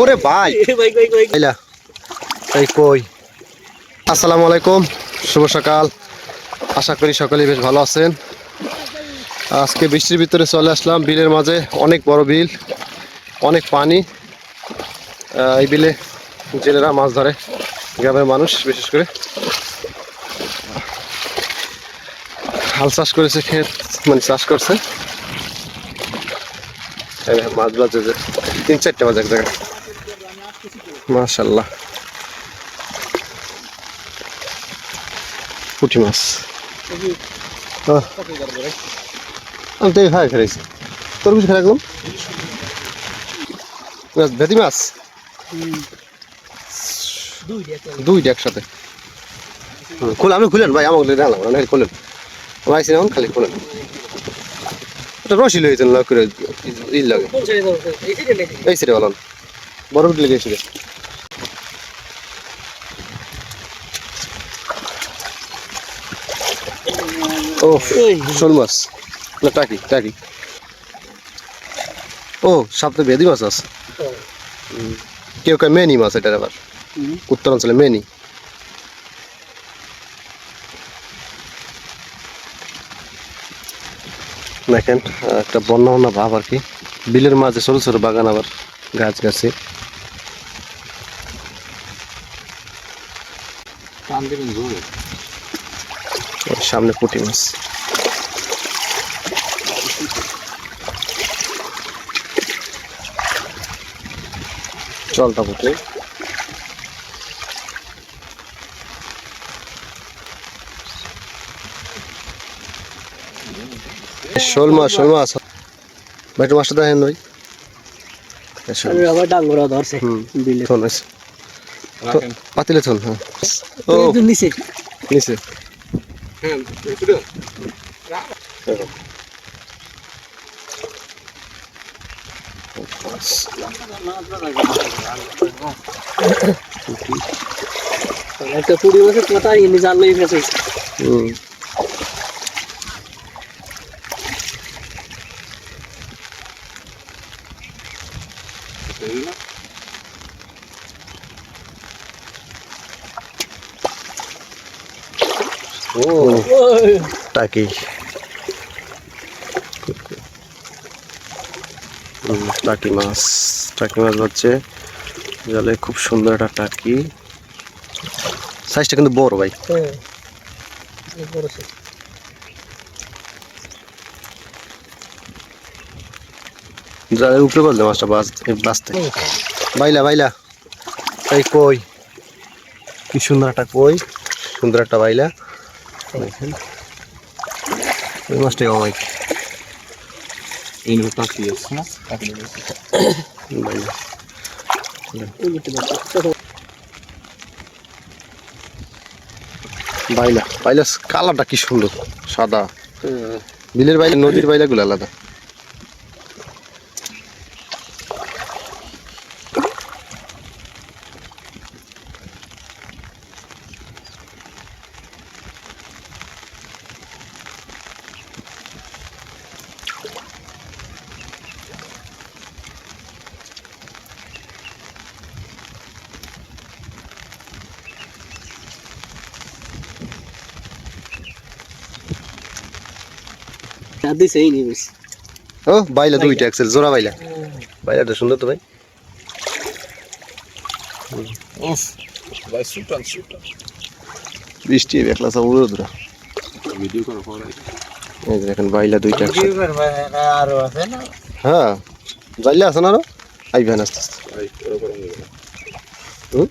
ওরে ভাই। এই কই? আসসালামু আলাইকুম শুভ সকাল। আশা করি সকলেই বেশ ভালো আছেন। আজকে বৃষ্টির ভিতরে চলে আসলাম বিলের মাঝে। অনেক বড় বিল অনেক পানি। এই বিলে জেলেরা মাছ ধরে গ্রামের মানুষ বিশেষ করে। হাল চাষ করেছে ক্ষেত মানে চাষ করছে। মাছ বাজে যে তিন চারটে মাছ এক জায়গায় মাশাল্লাহ পুঁটি মাছ। আমি তো খাই খেয়েছি তোর কিছু খেয়ে রাখলাম ভেদি মাছ? দুইটা একসাথে। খুলে আপনি খুলেন, ভাই, আমাকে খুলেন। আমার আইসি এখন খালি খুলেন। এটা রসি লক করে ই লাগে। এই সেটা বলুন। বড় বিট লেগে এসে ও শোল মাছ। না টাকি টাকি। ও সাপতে বেদি মাছ আছে। কেউ কেউ মেনি মাছ এটার আবার। উত্তরাঞ্চলে মেনি। দেখেন একটা বন্যা বন্যা ভাব আর কি। বিলের মাঝে ছোট ছোট বাগান আবার গাছ গাছে। সামনে পুঁটি মাছ। চলটা পুঁটি। শোল মাছ শোল মাছ ভাই একটু মাছটা দেখেন ভাই। ডাঙ্গরা ধরছে। বিলে। থন আছে। পাতিলে থন হ্যাঁ। ও নিচে। নিচে। একটা পুরি মাছের কথা জানলেই ফেসে হুম। টাকি। টাকি মাছ টাকি মাছ হচ্ছে জলে খুব সুন্দর একটা টাকি। সাইজটা কিন্তু বড় ভাই। হ্যাঁ জালের উপরে বললে মাছটা বাঁচ বাঁচতে বাইলা বাইলা এই কই? কি সুন্দর একটা কই? সুন্দর একটা বাইলা দেখেন। ওই মাছটাই অনেক বাইলা ওই যেতে পারছে বাইলা বাইলা কালারটা কি সুন্দর, সাদা। বিলের বাইলা, নদীর বাইলাগুলো আলাদা। দাদি সেই নিবিস ও বাইলা দুইটা এক্সেল জোড়া বাইলা। বাইলাটা সুন্দর তো ভাই। বৃষ্টি একলা সব উড়ে এই দেখেন বাইলা দুইটা আরও আছে না? হ্যাঁ যাইলে আছে না আরও? আস্তে আস্তে। হুম?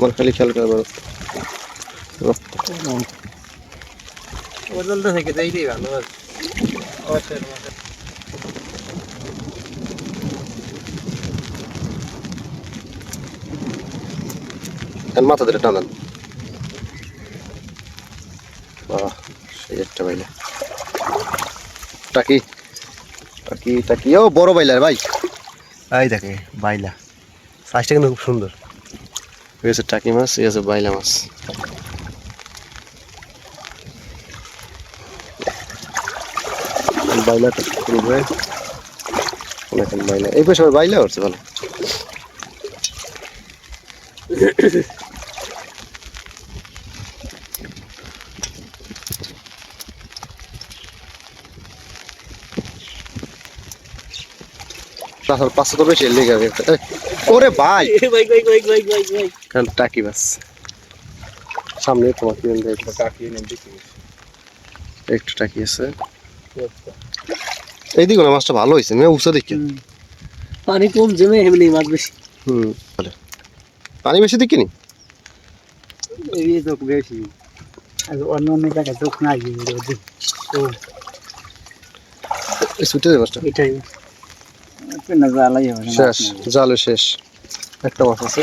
তোমার খালি খেয়াল করবার বদলতে থেকে এইটাই ভালো আছে। মাথা ধরে টানান। বাহ সেই একটা বাইলা। টাকি। টাকি টাকি। ও বড় বাইলার ভাই। এই দেখে বাইলা। সাইজটা কিন্তু খুব সুন্দর। এই হচ্ছে টাকি মাছ এই হচ্ছে বাইলা মাছ বাইলাটা করবে এখন বাইলা এই পাশে আবার বাইলা হচ্ছে ভালো পাঁচশো তো বেশি লেগে ওরে ভাই ভাই ভাই ভাই ভাই ভাই কারণ টাকি বাস। সামনে তোমার কি একটু টাকি আছে। এইদিকে না মাছটা ভালো হয়েছে মেয়ে উঁচা দেখি। পানি কম জমে এমনি মাছ বেশি। হুম বলে। পানি বেশি দেখিনি এই তো বেশি। আর অন্য অন্য জায়গায় চোখ নাই তো এই ছুটে যায় মাছটা? এটাই। না হবে শেষ জালে শেষ। একটা মাছ আছে।